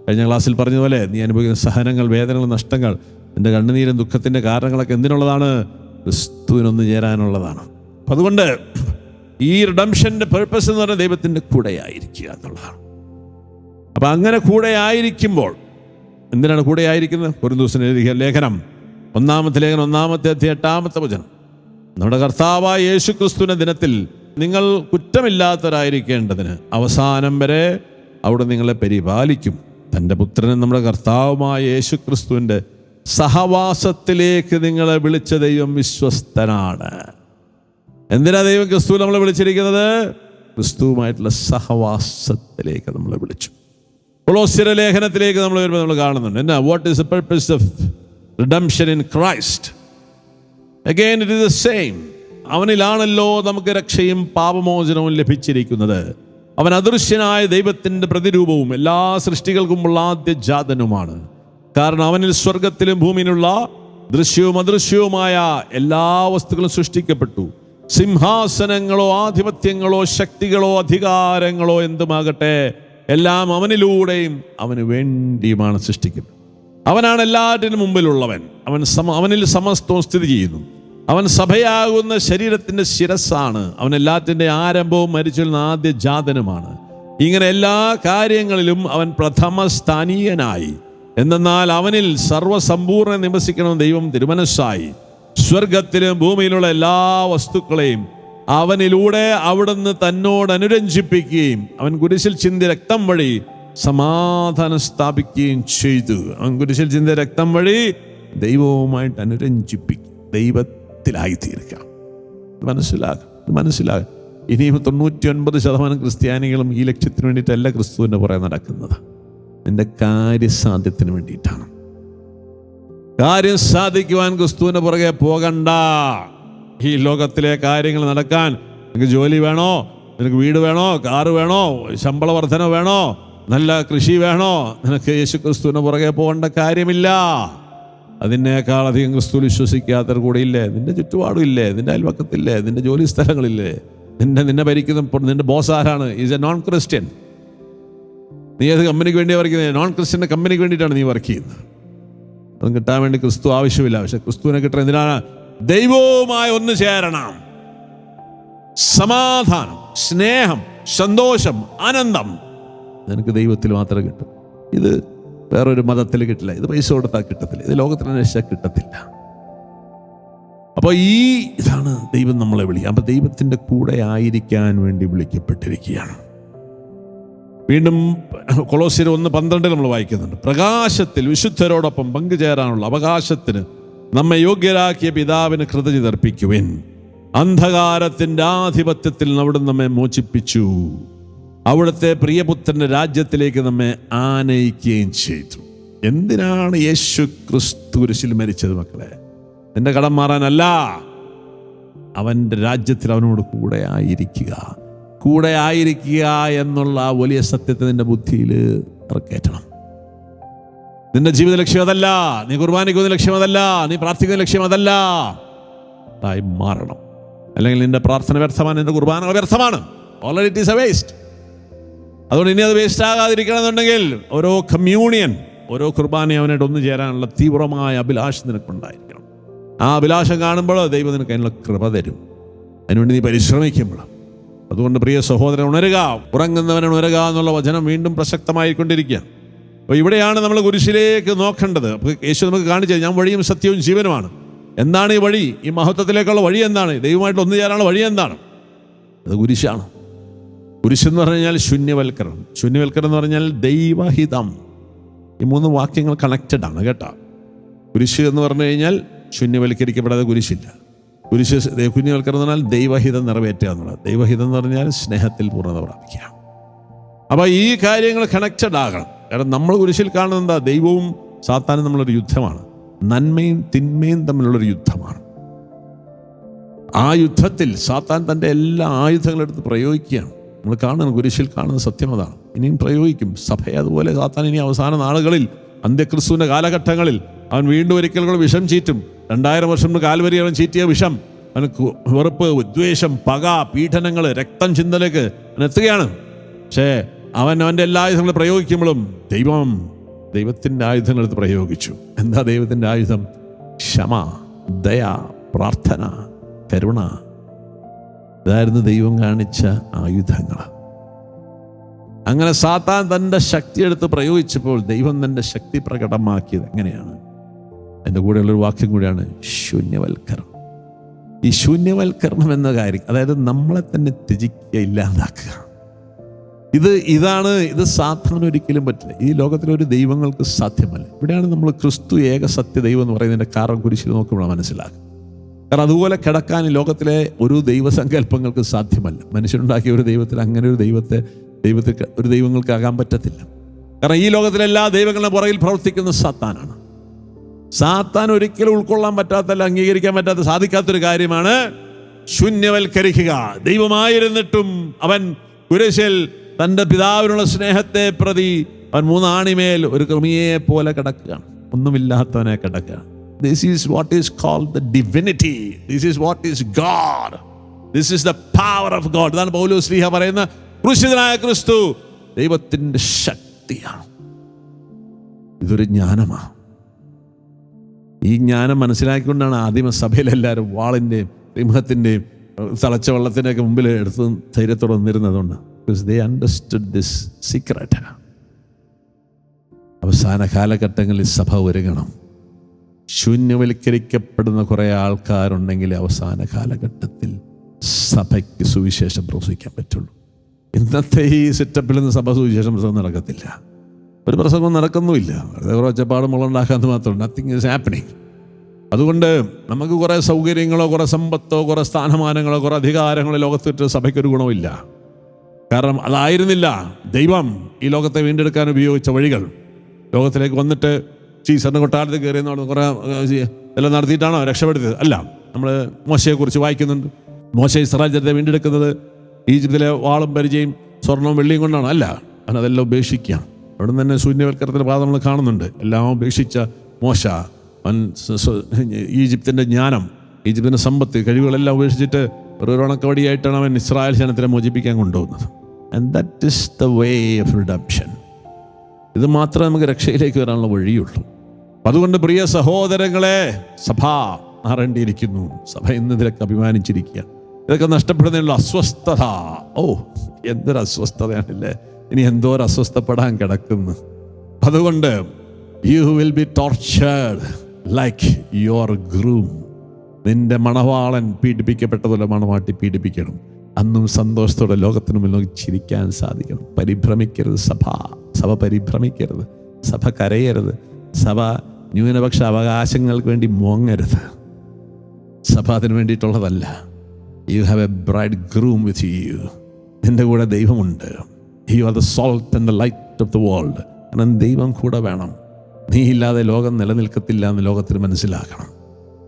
കഴിഞ്ഞ ക്ലാസ്സിൽ പറഞ്ഞതുപോലെ നീ അനുഭവിക്കുന്ന സഹനങ്ങൾ വേദനകൾ നഷ്ടങ്ങൾ നിന്റെ കണ്ണുനീരും ദുഃഖത്തിന്റെ കാരണങ്ങളൊക്കെ എന്തിനുള്ളതാണ്? ക്രിസ്തുവിനൊന്ന് ചേരാനുള്ളതാണ്. അപ്പം അതുകൊണ്ട് ഈ റിഡംഷന്റെ പേർപ്പസ് എന്ന് പറഞ്ഞാൽ ദൈവത്തിന്റെ കൂടെ ആയിരിക്കുക എന്നുള്ളതാണ്. അപ്പം അങ്ങനെ കൂടെ ആയിരിക്കുമ്പോൾ എന്തിനാണ് കൂടെ ആയിരിക്കുന്നത്? ഒരു ദിവസം എഴുതിയ ലേഖനം ഒന്നാമത്തെ ലേഖനം ഒന്നാമത്തെ എട്ടാമത്തെ വചനം. നമ്മുടെ കർത്താവായ യേശു ക്രിസ്തുവിന്റെ ദിനത്തിൽ നിങ്ങൾ കുറ്റമില്ലാത്തവരായിരിക്കേണ്ടതിന് അവസാനം വരെ അവിടെ നിങ്ങളെ പരിപാലിക്കും. തന്റെ പുത്രനും നമ്മുടെ കർത്താവുമായ യേശു ക്രിസ്തുവിന്റെ സഹവാസത്തിലേക്ക് നിങ്ങളെ വിളിച്ച ദൈവം വിശ്വസ്തനാണ്. എന്തിനാ ദൈവം ക്രിസ്തു നമ്മളെ വിളിച്ചിരിക്കുന്നത്? ക്രിസ്തുവുമായിട്ടുള്ള സഹവാസത്തിലേക്ക് നമ്മളെ വിളിച്ചു. കൊളോസ്യര ലേഖനത്തിലേക്ക് നമ്മൾ വരുമ്പോൾ നമ്മൾ കാണുന്നുണ്ട്. എന്നാ what is the purpose of redemption in Christ again it is the same അവനിലാണല്ലോ നമുക്ക് രക്ഷയും പാപമോചനവും ലഭിച്ചിരിക്കുന്നത്. അവൻ അദൃശ്യനായ ദൈവത്തിന്റെ പ്രതിരൂപവും എല്ലാ സൃഷ്ടികൾക്കുമുള്ള ആദ്യ ജാതനുമാണ്. കാരണം അവനിൽ സ്വർഗത്തിലും ഭൂമിയിലുള്ള ദൃശ്യവും അദൃശ്യവുമായ എല്ലാ വസ്തുക്കളും സൃഷ്ടിക്കപ്പെട്ടു. സിംഹാസനങ്ങളോ ആധിപത്യങ്ങളോ ശക്തികളോ അധികാരങ്ങളോ എന്തുമാകട്ടെ എല്ലാം അവനിലൂടെയും അവന് വേണ്ടിയുമാണ് സൃഷ്ടിക്കുന്നത്. അവനാണ് എല്ലാറ്റിനും മുമ്പിലുള്ളവൻ. അവൻ സമ അവനിൽ സമസ്തവും സ്ഥിതി ചെയ്യുന്നു. അവൻ സഭയാകുന്ന ശരീരത്തിന്റെ ശിരസ്സാണ്. അവൻ എല്ലാത്തിന്റെ ആരംഭവും മരിച്ചിരുന്ന ആദ്യ ജാതനുമാണ്. ഇങ്ങനെ എല്ലാ കാര്യങ്ങളിലും അവൻ പ്രഥമ സ്ഥാനീയനായി. എന്തെന്നാൽ അവനിൽ സർവസമ്പൂർണ നിവസിക്കണം ദൈവം തിരുമനസ്സായി. സ്വർഗത്തിലും ഭൂമിയിലുള്ള എല്ലാ വസ്തുക്കളെയും അവനിലൂടെ അവിടുന്ന് തന്നോട് അനുരഞ്ജിപ്പിക്കുകയും അവൻ കുരിശിൽ ചിന്തി രക്തം വഴി സമാധാനം സ്ഥാപിക്കുകയും ചെയ്തു. അവൻ കുരിശിൽ ചിന്തി രക്തം വഴി ദൈവവുമായിട്ട് അനുരഞ്ജിപ്പിക്കും. ദൈവത്തിലായി ഇത് മനസ്സിലാകും മനസ്സിലാകും ഇനിയും തൊണ്ണൂറ്റി ഒൻപത് ശതമാനം ക്രിസ്ത്യാനികളും ഈ ലക്ഷ്യത്തിന് വേണ്ടിയിട്ടല്ല ക്രിസ്തുവിന്റെ പുറകെ നടക്കുന്നത്. നിന്റെ കാര്യസാധ്യത്തിന് വേണ്ടിയിട്ടാണ്. കാര്യം സാധിക്കുവാൻ ക്രിസ്തുവിന്റെ പുറകെ പോകണ്ട. ഈ ലോകത്തിലെ കാര്യങ്ങൾ നടക്കാൻ നിനക്ക് ജോലി വേണോ? നിനക്ക് വീട് വേണോ? കാറ് വേണോ? ശമ്പള വർധന വേണോ? നല്ല കൃഷി വേണോ? നിനക്ക് യേശു ക്രിസ്തുവിന് പുറകെ പോകേണ്ട കാര്യമില്ല. അതിനേക്കാൾ അധികം ക്രിസ്തു വിശ്വസിക്കാത്തവർ കൂടെ ഇല്ലേ? നിന്റെ ചുറ്റുപാടും ഇല്ലേ? നിന്റെ അയൽവക്കത്തില്ലേ? നിന്റെ ജോലി സ്ഥലങ്ങളില്ലേ? നിന്നെ നിന്നെ ഭരിക്കുന്ന നിന്റെ ബോസ് ആരാണ്? ഈസ് എ നോൺ ക്രിസ്ത്യൻ നീ ഏത് കമ്പനിക്ക് വേണ്ടിയാണ് വർക്ക് ചെയ്യുന്നത്? നോൺ ക്രിസ്ത്യന്റെ കമ്പനിക്ക് വേണ്ടിയിട്ടാണ് നീ വർക്ക് ചെയ്യുന്നത്. അതും കിട്ടാൻ വേണ്ടി ക്രിസ്തു ആവശ്യമില്ല. പക്ഷെ ക്രിസ്തുവിനെ കിട്ടണം. എന്തിനാണ്? ദൈവവുമായി ഒന്ന് ചേരണം. സമാധാനം സ്നേഹം സന്തോഷം ആനന്ദം. നിനക്ക് ദൈവത്തിൽ മാത്രമേ കിട്ടും. ഇത് വേറൊരു മതത്തിൽ കിട്ടില്ല. ഇത് പൈസ കൊടുത്താൽ കിട്ടത്തില്ല. ഇത് ലോകത്തിന് അന്വേഷിച്ചാൽ കിട്ടത്തില്ല. അപ്പോൾ ഈ ഇതാണ് ദൈവം നമ്മളെ വിളിക്കുക. അപ്പോൾ ദൈവത്തിന്റെ കൂടെ ആയിരിക്കാൻ വേണ്ടി വിളിക്കപ്പെട്ടിരിക്കുകയാണ്. വീണ്ടും കൊളോസിൽ ഒന്ന് പന്ത്രണ്ടിൽ നമ്മൾ വായിക്കുന്നുണ്ട്. പ്രകാശത്തിൽ വിശുദ്ധരോടൊപ്പം പങ്കുചേരാനുള്ള അവകാശത്തിന് നമ്മെ യോഗ്യരാക്കിയ പിതാവിന് കൃതജ്ഞതർപ്പിക്കുവിൻ അന്ധകാരത്തിന്റെ ആധിപത്യത്തിൽ അവിടെ നമ്മെ മോചിപ്പിച്ചു. അവിടുത്തെ പ്രിയപുത്രന്റെ രാജ്യത്തിലേക്ക് നമ്മെ ആനയിക്കുകയും ചെയ്തു. എന്തിനാണ് യേശു ക്രിസ്തു കുരിശിൽ മരിച്ചത് മക്കളെ? നിന്റെ കടം മാറാനല്ല. അവന്റെ രാജ്യത്തിൽ അവനോട് കൂടെ ആയിരിക്കുക. കൂടെ ആയിരിക്കുക എന്നുള്ള ആ വലിയ സത്യത്തെ നിന്റെ ബുദ്ധിയിൽ ഇറക്കേറ്റണം. നിന്റെ ജീവിത ലക്ഷ്യം അതല്ല. നീ കുർബാനിക്കുന്ന ലക്ഷ്യം അതല്ല. നീ പ്രാർത്ഥിക്കുന്ന ലക്ഷ്യം അതല്ല. മാറണം. അല്ലെങ്കിൽ നിന്റെ പ്രാർത്ഥന വ്യർത്ഥമാണ് നിന്റെ കുർബാന വ്യർത്ഥമാണ്. Already it is a waste അതുകൊണ്ട് ഇനി അത് വേസ്റ്റ് ആകാതിരിക്കണമെന്നുണ്ടെങ്കിൽ ഓരോ കമ്മ്യൂണിയൻ ഓരോ കുർബാനയും അവനായിട്ട് ഒന്നു ചേരാനുള്ള തീവ്രമായ അഭിലാഷം നിനക്കുണ്ടായിരിക്കണം. ആ അഭിലാഷം കാണുമ്പോൾ ദൈവം നിനക്ക് അതിനുള്ള കൃപ തരും. അതിനുവേണ്ടി നീ പരിശ്രമിക്കുമ്പോൾ. അതുകൊണ്ട് പ്രിയ സഹോദരൻ ഉണരുക. ഉറങ്ങുന്നവനെ ഉണരുക എന്നുള്ള വചനം വീണ്ടും പ്രസക്തമായിക്കൊണ്ടിരിക്കുക. അപ്പോൾ ഇവിടെയാണ് നമ്മൾ കുരിശിലേക്ക് നോക്കേണ്ടത്. യേശു നമുക്ക് കാണിച്ചത് ഞാൻ വഴിയും സത്യവും ജീവനുമാണ്. എന്താണ് ഈ വഴി? ഈ മഹത്വത്തിലേക്കുള്ള വഴി എന്താണ്? ദൈവമായിട്ട് ഒന്നു ചേരാനുള്ള വഴി എന്താണ്? അത് കുരിശാണ്. കുരിശെന്ന് പറഞ്ഞാൽ ശൂന്യവൽക്കരണം. ശൂന്യവൽക്കരണം എന്ന് പറഞ്ഞാൽ ദൈവഹിതം. ഈ മൂന്ന് വാക്യങ്ങൾ കണക്റ്റഡ് ആണ് കേട്ടോ. കുരിശ് എന്ന് പറഞ്ഞു കഴിഞ്ഞാൽ ശൂന്യവൽക്കരിക്കപ്പെടാതെ കുരിശില്ല. കുരിശ് ശൂന്യവൽക്കരണം എന്ന് പറഞ്ഞാൽ ദൈവഹിതം നിറവേറ്റുക എന്നുള്ളത്. ദൈവഹിതം എന്ന് പറഞ്ഞാൽ സ്നേഹത്തിൽ പൂർണത പ്രാപിക്കുക. അപ്പോൾ ഈ കാര്യങ്ങൾ കണക്റ്റഡ് ആകണം. കാരണം നമ്മൾ കുരിശിൽ കാണുന്നത് എന്താ? ദൈവവും സാത്താനും നമ്മളൊരു യുദ്ധമാണ്. നന്മയും തിന്മയും തമ്മിലുള്ളൊരു യുദ്ധമാണ്. ആ യുദ്ധത്തിൽ സാത്താൻ തന്റെ എല്ലാ ആയുധങ്ങളും എടുത്ത് പ്രയോഗിക്കുകയാണ്. നമ്മൾ കാണുന്ന കുരിശിൽ കാണുന്ന സത്യം അതാണ്. ഇനിയും പ്രയോഗിക്കും. സഭയെ അതുപോലെ സാത്താൻ ഇനി അവസാന നാളുകളിൽ അന്ത്യക്രിസ്തുവിന്റെ കാലഘട്ടങ്ങളിൽ അവൻ വീണ്ടും ഒരിക്കൽ കൂടെ വിഷം ചീറ്റും. രണ്ടായിരം വർഷം കാൽവരി അവൻ ചീറ്റിയ വിഷം അവന് വെറുപ്പ് ഉദ്വേഷം പക പീഡനങ്ങൾ രക്തം ചിന്തലേക്ക് എത്തുകയാണ്. പക്ഷേ അവൻ അവന്റെ എല്ലാ ആയുധങ്ങളും പ്രയോഗിക്കുമ്പോഴും ദൈവം ദൈവത്തിന്റെ ആയുധങ്ങൾ എടുത്ത് പ്രയോഗിച്ചു. എന്താ ദൈവത്തിന്റെ ആയുധം? ക്ഷമ ദയ പ്രാർത്ഥന കരുണ. ഇതായിരുന്നു ദൈവം കാണിച്ച ആയുധങ്ങൾ. അങ്ങനെ സാത്താൻ തന്റെ ശക്തി എടുത്ത് പ്രയോഗിച്ചപ്പോൾ ദൈവം തന്റെ ശക്തി പ്രകടമാക്കിയത് എങ്ങനെയാണ്? എന്റെ കൂടെയുള്ളൊരു വാക്യം കൂടിയാണ് ശൂന്യവൽക്കരണം. ഈ ശൂന്യവൽക്കരണം എന്ന കാര്യം അതായത് നമ്മളെ തന്നെ ത്യജിക്കുക ഇല്ലാതാക്കുക. ഇത് ഇതാണ് ഇത് സാധാരണ ഒരിക്കലും പറ്റില്ല. ഈ ലോകത്തിലെ ഒരു ദൈവങ്ങൾക്ക് സാധ്യമല്ല. ഇവിടെയാണ് നമ്മൾ ക്രിസ്തു ഏക സത്യ ദൈവം എന്ന് പറയുന്നതിന്റെ കാരണം കുരിശിൽ നോക്കുമ്പോൾ മനസ്സിലാക്കുക കാരണം അതുപോലെ കിടക്കാൻ ലോകത്തിലെ ഒരു ദൈവസങ്കല്പങ്ങൾക്ക് സാധ്യമല്ല. മനുഷ്യനുണ്ടാക്കിയ ഒരു ദൈവത്തിൽ അങ്ങനെ ഒരു ദൈവത്തെ ദൈവത്തിൽ ഒരു ദൈവങ്ങൾക്കാകാൻ പറ്റത്തില്ല. കാരണം ഈ ലോകത്തിലെ എല്ലാ ദൈവങ്ങളുടെ പുറകിൽ പ്രവർത്തിക്കുന്ന സാത്താനാണ്. സാത്താൻ ഒരിക്കലും ഉൾക്കൊള്ളാൻ പറ്റാത്തല്ല അംഗീകരിക്കാൻ പറ്റാത്ത സാധിക്കാത്തൊരു കാര്യമാണ് ശൂന്യവൽക്കരിക്കുക. ദൈവമായിരുന്നിട്ടും അവൻ കുരശിൽ തന്റെ പിതാവിനുള്ള സ്നേഹത്തെ പ്രതി അവൻ മൂന്നാണിമേൽ ഒരു കൃമിയെ പോലെ കിടക്കുകയാണ്. ഒന്നുമില്ലാത്തവനെ കിടക്കുകയാണ്. This is what is called the divinity this is what is God this is the power of God ഇതാണ് പൗലോ ശ്രീഹ പറയുന്ന ക്രൂശിതനായ ക്രിസ്തു. ദൈവത്തിന്റെ ശക്തിയാണ്. ഇതൊരു ജ്ഞാനമാണ് ഈ ജ്ഞാനം മനസ്സിലാക്കിക്കൊണ്ടാണ് ആദിമ സഭയിലെല്ലാവരും വാളിന്റെയും സിംഹത്തിന്റെയും തളച്ച വെള്ളത്തിന്റെയൊക്കെ മുമ്പിൽ എടുത്ത് ധൈര്യത്തോടെ നിന്നിരുന്നതുകൊണ്ട്. Because they understood this secret അവസാന കാലഘട്ടങ്ങളിൽ സഭ ഒരുങ്ങണം. ശൂന്യവൽക്കരിക്കപ്പെടുന്ന കുറേ ആൾക്കാരുണ്ടെങ്കിൽ അവസാന കാലഘട്ടത്തിൽ സഭയ്ക്ക് സുവിശേഷം പ്രസവിക്കാൻ പറ്റുള്ളൂ. ഇന്നത്തെ ഈ സെറ്റപ്പിൽ നിന്ന് സഭ സുവിശേഷം പ്രസംഗം നടക്കത്തില്ല. ഒരു പ്രസംഗം നടക്കുന്നുമില്ല. വെറുതെ കുറേ മുള മുളുണ്ടാക്കാന്ന് മാത്രം നത്തിങ് ഇസ് ഹാപ്പനിങ് അതുകൊണ്ട് നമുക്ക് കുറേ സൗകര്യങ്ങളോ കുറേ സമ്പത്തോ കുറേ സ്ഥാനമാനങ്ങളോ കുറേ അധികാരങ്ങളോ ലോകത്തിട്ട് സഭയ്ക്കൊരു ഗുണമില്ല കാരണം അതായിരുന്നില്ല ദൈവം ഈ ലോകത്തെ വീണ്ടെടുക്കാൻ ഉപയോഗിച്ച വഴികൾ. ലോകത്തിലേക്ക് വന്നിട്ട് ചീസറിന് കൊട്ടാരത്തിൽ കയറി എന്ന് പറഞ്ഞ് കുറേ എല്ലാം നടത്തിയിട്ടാണോ രക്ഷപ്പെടുത്തിയത്? അല്ല നമ്മൾ മോശയെക്കുറിച്ച് വായിക്കുന്നുണ്ട്. മോശ ഇസ്രായേൽ ജനത്തെ വീണ്ടെടുക്കുന്നത് ഈജിപ്തിലെ വാളും പരിചയം സ്വർണവും വെള്ളിയും കൊണ്ടാണ്. അല്ല അവൻ അതെല്ലാം ഉപേക്ഷിക്കുകയാണ്. അവിടെ നിന്ന് തന്നെ ശൂന്യവൽക്കരണത്തിന്റെ പാത നമ്മൾ കാണുന്നുണ്ട്. എല്ലാം ഉപേക്ഷിച്ച മോശ അവൻ ഈജിപ്തിന്റെ ജ്ഞാനം ഈജിപ്തിന്റെ സമ്പത്ത് കഴിവുകളെല്ലാം ഉപേക്ഷിച്ചിട്ട് ഒരു ഉണക്കവടിയായിട്ടാണ് അവൻ ഇസ്രായേൽ ജനത്തിനെ മോചിപ്പിക്കാൻ കൊണ്ടുപോകുന്നത്. And that is the way of redemption ഇത് മാത്രമേ നമുക്ക് രക്ഷയിലേക്ക് വരാനുള്ള വഴിയുള്ളൂ. അതുകൊണ്ട് പ്രിയ സഹോദരങ്ങളെ സഭ മാറേണ്ടിയിരിക്കുന്നു സഭ ഇന്ന് ഇതിലൊക്കെ അഭിമാനിച്ചിരിക്കുക. ഇതൊക്കെ നഷ്ടപ്പെടുന്നതിനുള്ള അസ്വസ്ഥത. ഓ എന്തൊരു അസ്വസ്ഥതയാണല്ലേ. ഇനി എന്തോ ഒരു അസ്വസ്ഥപ്പെടാൻ കിടക്കുന്നു. അതുകൊണ്ട് you will be tortured like your groom നിന്റെ മണവാളൻ പീഡിപ്പിക്കപ്പെട്ടതുപോലെ മണവാട്ടി പീഡിപ്പിക്കണം. അന്നും സന്തോഷത്തോടെ ലോകത്തിനു മുന്നിൽ ചിരിക്കാൻ സാധിക്കണം. പരിഭ്രമിക്കരുത് സഭ. സഭ പരിഭ്രമിക്കരുത്. സഭ കരയരുത്. സഭ ന്യൂനപക്ഷ അവകാശങ്ങൾക്ക് വേണ്ടി മോങ്ങരുത്. സഭ അതിന് വേണ്ടിയിട്ടുള്ളതല്ല. You have a bride groom with you നിന്റെ കൂടെ ദൈവമുണ്ട്. You are the salt and the light of the world കാരണം ദൈവം കൂടെ വേണം. നീ ഇല്ലാതെ ലോകം നിലനിൽക്കത്തില്ല എന്ന് ലോകത്തിന് മനസ്സിലാക്കണം.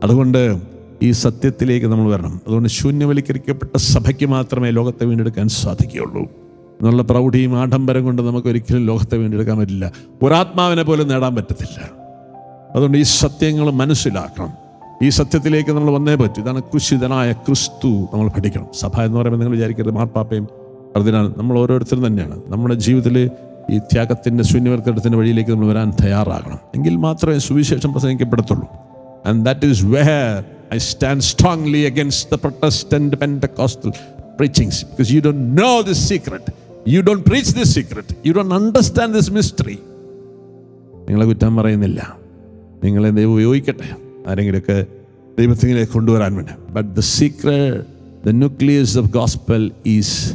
അതുകൊണ്ട് ഈ സത്യത്തിലേക്ക് നമ്മൾ വരണം. അതുകൊണ്ട് ശൂന്യവൽക്കരിക്കപ്പെട്ട സഭയ്ക്ക് മാത്രമേ ലോകത്തെ വീണ്ടെടുക്കാൻ സാധിക്കുകയുള്ളൂ. എന്നുള്ള പ്രൗഢിയും ആഡംബരം കൊണ്ട് നമുക്ക് ഒരിക്കലും ലോകത്തെ വീണ്ടെടുക്കാൻ പറ്റില്ല. ഒരാത്മാവിനെ പോലും നേടാൻ പറ്റത്തില്ല. അതുകൊണ്ട് ഈ സത്യങ്ങൾ മനസ്സിലാക്കണം. ഈ സത്യത്തിലേക്ക് നമ്മൾ വന്നേ പറ്റും. ഇതാണ് കുശിതനായ ക്രിസ്തു നമ്മൾ പഠിക്കണം. സഭ എന്ന് പറയുമ്പോൾ നിങ്ങൾ വിചാരിക്കരുത് മാർപ്പാപ്പയും അതിനാൽ നമ്മൾ ഓരോരുത്തരും തന്നെയാണ്. നമ്മുടെ ജീവിതത്തിൽ ഈ ത്യാഗത്തിന്റെ ശൂന്യവൽക്കരണത്തിന്റെ വഴിയിലേക്ക് നമ്മൾ വരാൻ തയ്യാറാകണം. എങ്കിൽ മാത്രമേ സുവിശേഷം പ്രസംഗിക്കപ്പെടത്തുള്ളൂ. And that is where I stand strongly against the Protestant Pentecostal preachings because you do know this secret you don't preach this secret you don't understand this mystery നിങ്ങളെ കുറ്റം പറയുന്നില്ല. നിങ്ങളെ ദൈവം ഉപയോഗിക്കട്ടെ. ആരെങ്കിലുമൊക്കെ ദൈവത്തിലേക്ക് കൊണ്ടുവരാൻ വേണ്ടി. But the secret the nucleus of gospel is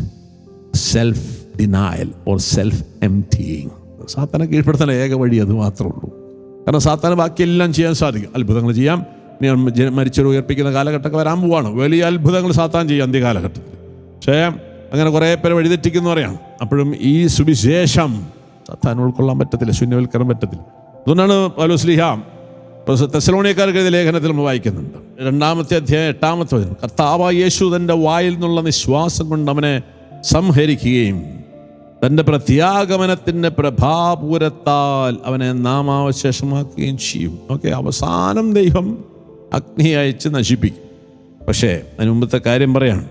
self denial or self emptying സാത്താനെ കീഴ്പ്പെടുത്താൻ ഏക വഴി അത് മാത്രമേ ഉള്ളൂ. കാരണം സാത്താന് ബാക്കിയെല്ലാം ചെയ്യാൻ സാധിക്കും. അത്ഭുതങ്ങൾ ചെയ്യാം. മരിച്ചൊരു ഉയർപ്പിക്കുന്ന കാലഘട്ടമൊക്കെ വരാൻ പോവാണ്. വലിയ അത്ഭുതങ്ങൾ സാത്താൻ ചെയ്യാം അന്ത്യകാലഘട്ടത്തിൽ. പക്ഷേ അങ്ങനെ കുറേ പേരെ വഴിതെറ്റിക്കുന്നു പറയാം അപ്പോഴും ഈ സുവിശേഷം താൻ ഉൾക്കൊള്ളാൻ പറ്റത്തില്ല ശൂന്യവൽക്കരണം പറ്റത്തില്ല. അതുകൊണ്ടാണ് പൗലോസ്ലിഹ തെസലോണിയക്കാർക്ക് ഇത് ലേഖനത്തിൽ നമ്മൾ വായിക്കുന്നുണ്ട്. രണ്ടാമത്തെ അധ്യായം എട്ടാമത്തെ വചനം കർത്താവ യേശു തന്റെ വായിൽ നിന്നുള്ള നിശ്വാസം കൊണ്ട് അവനെ സംഹരിക്കുകയും തന്റെ പ്രത്യാഗമനത്തിന്റെ പ്രഭാപൂരത്താൽ അവനെ നാമാവശേഷമാക്കുകയും ചെയ്യും. ഓക്കെ അവസാനം ദൈവം അഗ്നി അയച്ച് നശിപ്പിക്കും. പക്ഷേ അതിന് മുമ്പത്തെ കാര്യം പറയാണ്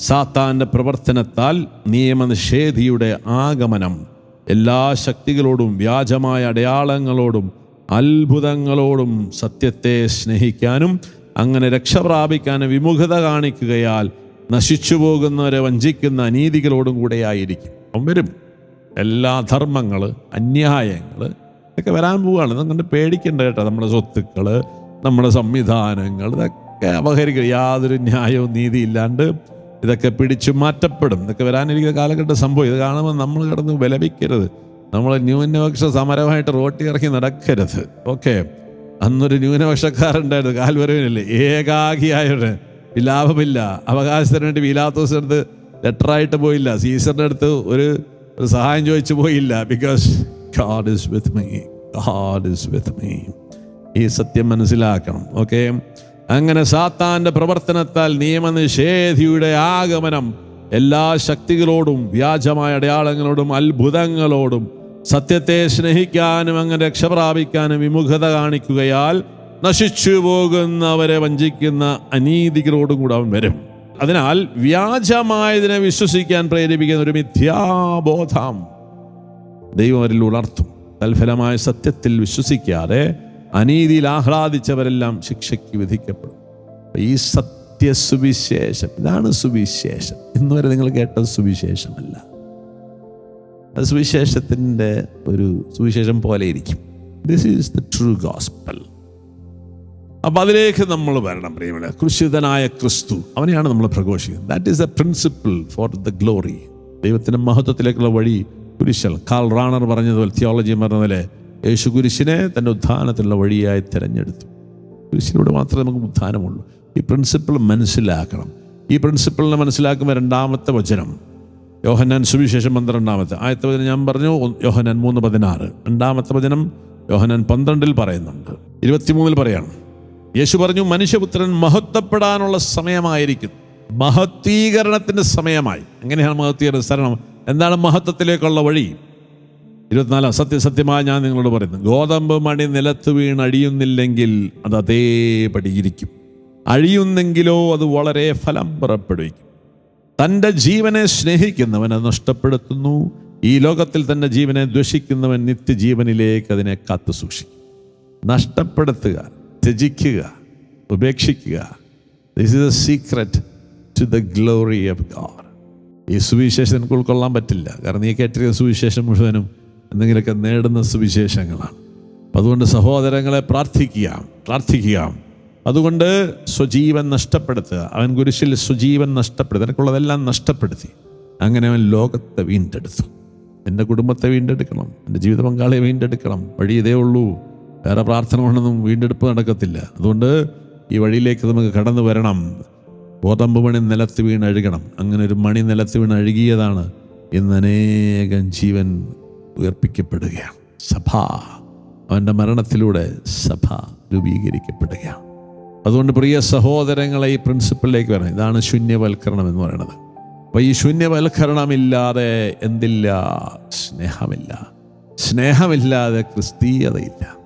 സാത്താന്റെ പ്രവർത്തനത്താൽ നിയമനിഷേധിയുടെ ആഗമനം എല്ലാ ശക്തികളോടും വ്യാജമായ അടയാളങ്ങളോടും അത്ഭുതങ്ങളോടും സത്യത്തെ സ്നേഹിക്കാനും അങ്ങനെ രക്ഷ പ്രാപിക്കാനും വിമുഖത കാണിക്കുകയാൽ നശിച്ചു പോകുന്നവരെ വഞ്ചിക്കുന്ന അനീതികളോടും കൂടെ ആയിരിക്കും അവൻ വരും. എല്ലാ ധർമ്മങ്ങൾ അന്യായങ്ങൾ ഇതൊക്കെ വരാൻ പോവുകയാണ് ഇതങ്ങനെ പേടിക്കേണ്ട കേട്ടോ. നമ്മുടെ സ്വത്തുക്കൾ നമ്മുടെ സംവിധാനങ്ങൾ ഇതൊക്കെ അപഹരിക്കുക. യാതൊരു ന്യായവും നീതിയില്ലാണ്ട് ഇതൊക്കെ പിടിച്ചു മാറ്റപ്പെടും. ഇതൊക്കെ വരാനിരിക്കുന്ന കാലഘട്ടം സംഭവം. ഇത് കാണുമ്പോൾ നമ്മൾ കിടന്ന് വിലപിക്കരുത്. നമ്മൾ ന്യൂനപക്ഷ സമരമായിട്ട് റോട്ടി ഇറക്കി നടക്കരുത്. ഓക്കെ. അന്നൊരു ന്യൂനപക്ഷക്കാരുണ്ടായിരുന്നു കാൽവരവിനല്ലേ? ഏകാഗിയായവര് വിലാപമില്ല അവകാശത്തിന് വേണ്ടി ലെറ്റർ ലെറ്ററായിട്ട് പോയില്ല. സീസറിന്റെ അടുത്ത് ഒരു ഒരു സഹായം ചോദിച്ചു പോയില്ല. Because God is with me God is with me ഈ സത്യം മനസ്സിലാക്കണം. ഓക്കെ. അങ്ങനെ സാത്താന്റെ പ്രവർത്തനത്താൽ നിയമനിഷേധിയുടെ ആഗമനം എല്ലാ ശക്തികളോടും വ്യാജമായ അടയാളങ്ങളോടും അത്ഭുതങ്ങളോടും സത്യത്തെ സ്നേഹിക്കാനും അങ്ങനെ രക്ഷപ്രാപിക്കാനും വിമുഖത കാണിക്കുകയാൽ നശിച്ചു പോകുന്നവരെ വഞ്ചിക്കുന്ന അനീതികളോടും കൂടെ അവൻ വരും. അതിനാൽ വ്യാജമായതിനെ വിശ്വസിക്കാൻ പ്രേരിപ്പിക്കുന്ന ഒരു മിഥ്യാബോധം ദൈവം അവരിൽ ഉണർത്തും. തൽഫലമായ സത്യത്തിൽ വിശ്വസിക്കാതെ അനീതിയിൽ ആഹ്ലാദിച്ചവരെല്ലാം ശിക്ഷയ്ക്ക് വിധിക്കപ്പെടും. ഈ സത്യസുവിശേഷം ഇതാണ് സുവിശേഷം. ഇന്നുവരെ നിങ്ങൾ കേട്ട സുവിശേഷമല്ല. അത് സുവിശേഷത്തിന്റെ ഒരു സുവിശേഷം പോലെ ഇരിക്കും. This is the true gospel അപ്പം അതിലേക്ക് നമ്മൾ വരണം പ്രിയമുള്ള. കൃഷിതനായ ക്രിസ്തു അവനെയാണ് നമ്മൾ പ്രഘോഷിക്കുന്നത്. That is a principle for the glory ദൈവത്തിന്റെ മഹത്വത്തിലേക്കുള്ള വഴി കുരിശൽ. കാൾ റാണർ പറഞ്ഞതുപോലെ തിയോളജി പറഞ്ഞതുപോലെ യേശു കുരിശിനെ തന്റെ ഉത്ഥാനത്തിലുള്ള വഴിയായി തിരഞ്ഞെടുത്തു. കുരിശിനോട് മാത്രമേ നമുക്ക് ഉത്ഥാനമുള്ളൂ. ഈ പ്രിൻസിപ്പിൾ മനസ്സിലാക്കണം. ഈ പ്രിൻസിപ്പിളിനെ മനസ്സിലാക്കുമ്പോൾ രണ്ടാമത്തെ വചനം. യോഹന്നാൻ സുവിശേഷം പന്ത്രണ്ടാമത്തെ ആദ്യത്തെ വചനം ഞാൻ പറഞ്ഞു യോഹന്നാൻ മൂന്ന് പതിനാറ്. രണ്ടാമത്തെ വചനം യോഹന്നാൻ പന്ത്രണ്ടിൽ പറയുന്നുണ്ട്. ഇരുപത്തിമൂന്നിൽ പറയാണ്. യേശു പറഞ്ഞു മനുഷ്യപുത്രൻ മഹത്വപ്പെടാനുള്ള സമയമായിരിക്കും. മഹത്വീകരണത്തിന്റെ സമയമായി. എങ്ങനെയാണ് മഹത്വീകരണം എന്താണ് മഹത്വത്തിലേക്കുള്ള വഴി? ഇരുപത്തിനാലാം സത്യസത്യമായി ഞാൻ നിങ്ങളോട് പറയുന്നു. ഗോതമ്പ് മണി നിലത്ത് വീണ് അഴിയുന്നില്ലെങ്കിൽ അത് അതേപടി ഇരിക്കും. അഴിയുന്നെങ്കിലോ അത് വളരെ ഫലം പുറപ്പെടുവിക്കും. തന്റെ ജീവനെ സ്നേഹിക്കുന്നവൻ അത് നഷ്ടപ്പെടുത്തുന്നു. ഈ ലോകത്തിൽ തന്റെ ജീവനെ ദ്വേഷിക്കുന്നവൻ നിത്യജീവനിലേക്ക് അതിനെ കാത്തു സൂക്ഷിക്കും. നഷ്ടപ്പെടുത്തുക ത്യജിക്കുക ഉപേക്ഷിക്കുക. This is a secret to the glory of God ഈ സുവിശേഷം ഉൾക്കൊള്ളാൻ പറ്റില്ല. കാരണം നീ കേട്ടിരിക്കുന്ന സുവിശേഷം മുഴുവനും എന്തെങ്കിലുമൊക്കെ നേടുന്ന സുവിശേഷങ്ങളാണ്. അതുകൊണ്ട് സഹോദരങ്ങളെ പ്രാർത്ഥിക്കുക പ്രാർത്ഥിക്കുക അതുകൊണ്ട് സ്വജീവൻ നഷ്ടപ്പെടുത്തുക അവൻ കുരിശിൽ സ്വജീവൻ നഷ്ടപ്പെടുത്തി എനിക്കുള്ളതെല്ലാം നഷ്ടപ്പെടുത്തി. അങ്ങനെ അവൻ ലോകത്തെ വീണ്ടെടുത്തു. എന്റെ കുടുംബത്തെ വീണ്ടെടുക്കണം എന്റെ ജീവിത പങ്കാളിയെ വീണ്ടെടുക്കണം വഴി ഇതേ ഉള്ളൂ. വേറെ പ്രാർത്ഥന വേണമെന്നും വീണ്ടെടുപ്പ് നടക്കത്തില്ല. അതുകൊണ്ട് ഈ വഴിയിലേക്ക് നമുക്ക് കടന്നു വരണം. ഗോതമ്പ് മണി നിലത്ത് വീണഴുകണം അങ്ങനെ ഒരു മണി നിലത്ത് വീണഴുകിയതാണ് ഇന്ന് അനേകം ജീവൻ ഉയർപ്പിക്കപ്പെടുകയാണ്. സഭ അവന്റെ മരണത്തിലൂടെ സഭ രൂപീകരിക്കപ്പെടുകയാണ്. അതുകൊണ്ട് പ്രിയ സഹോദരങ്ങളെ ഈ പ്രിൻസിപ്പിളിലേക്ക് വരണം. ഇതാണ് ശൂന്യവൽക്കരണം എന്ന് പറയുന്നത്. അപ്പോൾ ഈ ശൂന്യവൽക്കരണമില്ലാതെ എന്തില്ല? സ്നേഹമില്ല. സ്നേഹമില്ലാതെ ക്രിസ്തീയതയില്ല.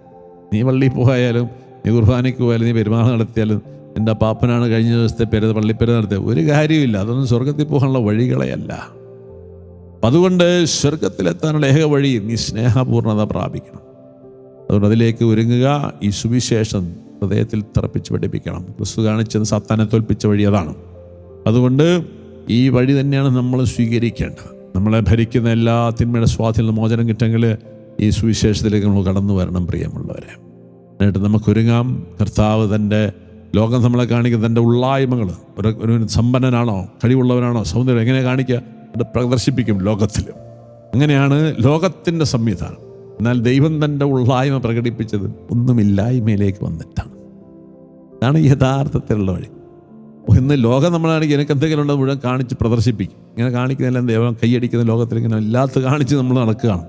നീ പള്ളി പോയാലും നീ കുർബാനയ്ക്ക് പോയാലും നീ പെരുമാൾ നടത്തിയാലും എന്റെ പാപ്പനാണ് കഴിഞ്ഞ ദിവസത്തെ പെരുത് പള്ളിപ്പെരുത് നടത്തിയത് ഒരു കാര്യമില്ല അതൊന്നും സ്വർഗത്തിൽ പോകാനുള്ള വഴികളെയല്ല. അതുകൊണ്ട് സ്വർഗത്തിലെത്താനുള്ള ഏക വഴി നീ സ്നേഹപൂർണത പ്രാപിക്കണം. അതുകൊണ്ട് അതിലേക്ക് ഒരുങ്ങുക ഈ സുവിശേഷം ഹൃദയത്തിൽ തറപ്പിച്ച് പഠിപ്പിക്കണം. ക്രിസ്തു കാണിച്ചത് സത്താനെ തോൽപ്പിച്ച വഴി അതാണ്. അതുകൊണ്ട് ഈ വഴി തന്നെയാണ് നമ്മൾ സ്വീകരിക്കേണ്ടത്. നമ്മളെ ഭരിക്കുന്ന എല്ലാ തിന്മയുടെ സ്വാധീനം മോചനം കിട്ടെങ്കിൽ ഈ സുവിശേഷത്തിലേക്ക് നമ്മൾ കടന്നു വരണം പ്രിയമുള്ളവരെ. എന്നിട്ട് നമുക്കൊരുങ്ങാം കർത്താവ് തന്റെ ലോകം നമ്മളെ കാണിക്കുന്ന തന്റെ ഉള്ളായ്മകൾ. ഒരു ഒരു സമ്പന്നനാണോ? കഴിവുള്ളവനാണോ? സൗന്ദര്യം എങ്ങനെ കാണിക്കുക? പ്രദർശിപ്പിക്കും ലോകത്തിലും. അങ്ങനെയാണ് ലോകത്തിന്റെ സംവിധാനം. എന്നാൽ ദൈവം തന്റെ ഉള്ളായ്മ പ്രകടിപ്പിച്ചത് ഒന്നുമില്ലായ്മയിലേക്ക് വന്നിട്ടാണ്. അതാണ് യഥാർത്ഥത്തിലുള്ള വഴി. ഇന്ന് ലോകം നമ്മളാണെങ്കിൽ എനിക്ക് എന്തെങ്കിലും ഉള്ളത് മുഴുവൻ കാണിച്ച് പ്രദർശിപ്പിക്കും. ഇങ്ങനെ കാണിക്കുന്നതെല്ലാം ദൈവം കൈയടിക്കുന്ന ലോകത്തിൽ ഇങ്ങനെ ഇല്ലാത്ത കാണിച്ച് നമ്മൾ നടക്കുകയാണ്.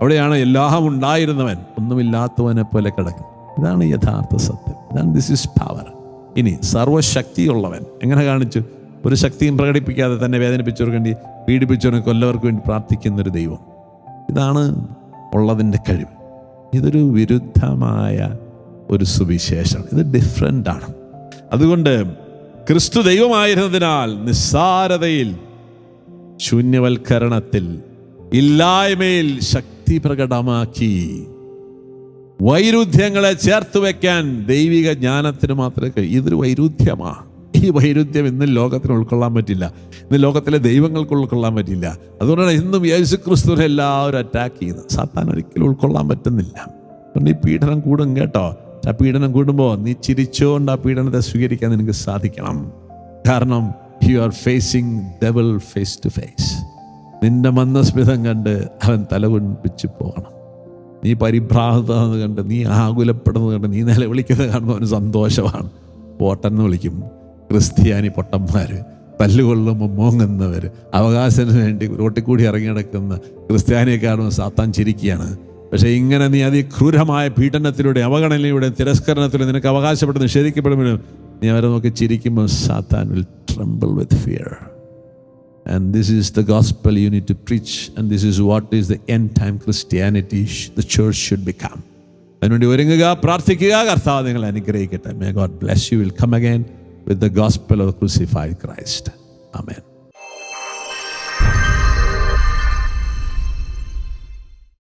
അവിടെയാണ് എല്ലാം ഉണ്ടായിരുന്നവൻ. ഒന്നുമില്ലാത്തവനെ പോലെ കിടക്കും ഇതാണ് യഥാർത്ഥ സത്യം. ഇതാണ് ദിസ് ഇസ് പവർ ഇനി സർവശക്തിയുള്ളവൻ എങ്ങനെ കാണിച്ചു? ഒരു ശക്തിയും പ്രകടിപ്പിക്കാതെ തന്നെ വേദനിപ്പിച്ചവർക്ക് വേണ്ടി പീഡിപ്പിച്ചവർക്ക് കൊല്ലവർക്ക് വേണ്ടി പ്രാർത്ഥിക്കുന്നൊരു ദൈവം. ഇതാണ് ഉള്ളതിന്റെ കഴിവ്. ഇതൊരു വിരുദ്ധമായ ഒരു സുവിശേഷം. ഇത് ഡിഫറെന്റ് ആണ് അതുകൊണ്ട് ക്രിസ്തു ദൈവമായിരുന്നതിനാൽ നിസ്സാരതയിൽ ശൂന്യവൽക്കരണത്തിൽ ഇല്ലായ്മയിൽ ശക്തി പ്രകടമാക്കി വൈരുദ്ധ്യങ്ങളെ ചേർത്ത് വയ്ക്കാൻ ദൈവിക ജ്ഞാനത്തിന് മാത്രമേ കഴിയൂ. ഇതൊരു വൈരുദ്ധ്യമാണ്. ഈ വൈരുദ്ധ്യം ഇന്ന് ലോകത്തിന് ഉൾക്കൊള്ളാൻ പറ്റില്ല. ഇന്ന് ലോകത്തിലെ ദൈവങ്ങൾക്ക് ഉൾക്കൊള്ളാൻ പറ്റില്ല. അതുകൊണ്ടാണ് ഇന്നും യേശു ക്രിസ്തുവിനെ എല്ലാവരും അറ്റാക്ക് ചെയ്യുന്നത്. സാത്താൻ ഒരിക്കലും ഉൾക്കൊള്ളാൻ പറ്റുന്നില്ല. അതുകൊണ്ട് ഈ പീഡനം കൂടും കേട്ടോ. ആ പീഡനം കൂടുമ്പോൾ നീ ചിരിച്ചുകൊണ്ട് ആ പീഡനത്തെ സ്വീകരിക്കാൻ നിനക്ക് സാധിക്കണം. കാരണം you are facing double face to face നിന്റെ മന്ദസ്മിതം കണ്ട് അവൻ തലകുണിപ്പിച്ച് പോകണം. നീ പരിഭ്രാന്തത കണ്ട് നീ ആകുലപ്പെടുന്നത് കണ്ട് നീ നിലവിളിക്കുന്നത് കാണുമ്പോൾ അവന് സന്തോഷമാണ്. പോട്ടെന്ന് വിളിക്കും. ക്രിസ്ത്യാനി പൊട്ടന്മാർ തല്ലുകൊള്ളുമ്പോൾ മോങ്ങുന്നവർ അവകാശത്തിന് വേണ്ടി റോട്ടിൽ കൂടി ഇറങ്ങി നടക്കുന്ന ക്രിസ്ത്യാനിയെ കാണുമ്പോൾ സാത്താൻ ചിരിക്കുകയാണ് പക്ഷേ ഇങ്ങനെ നീ അതിക്രൂരമായ പീഡനത്തിലൂടെ അവഗണനയിലൂടെ തിരസ്കരണത്തിലൂടെ നിനക്ക് അവകാശപ്പെട്ട് നിഷേധിക്കപ്പെടുമ്പോഴും നീ അവരെ നോക്കി ചിരിക്കുമ്പോൾ Satan will tremble with fear and this is the gospel you need to preach. And this is what is the end time Christianity church church should become. അതിനുവേണ്ടി ഒരുങ്ങുക പ്രാർത്ഥിക്കുക കർത്താവ് നിങ്ങളെ അനുഗ്രഹിക്കട്ടെ may God bless you will come again with the gospel of crucified Christ amen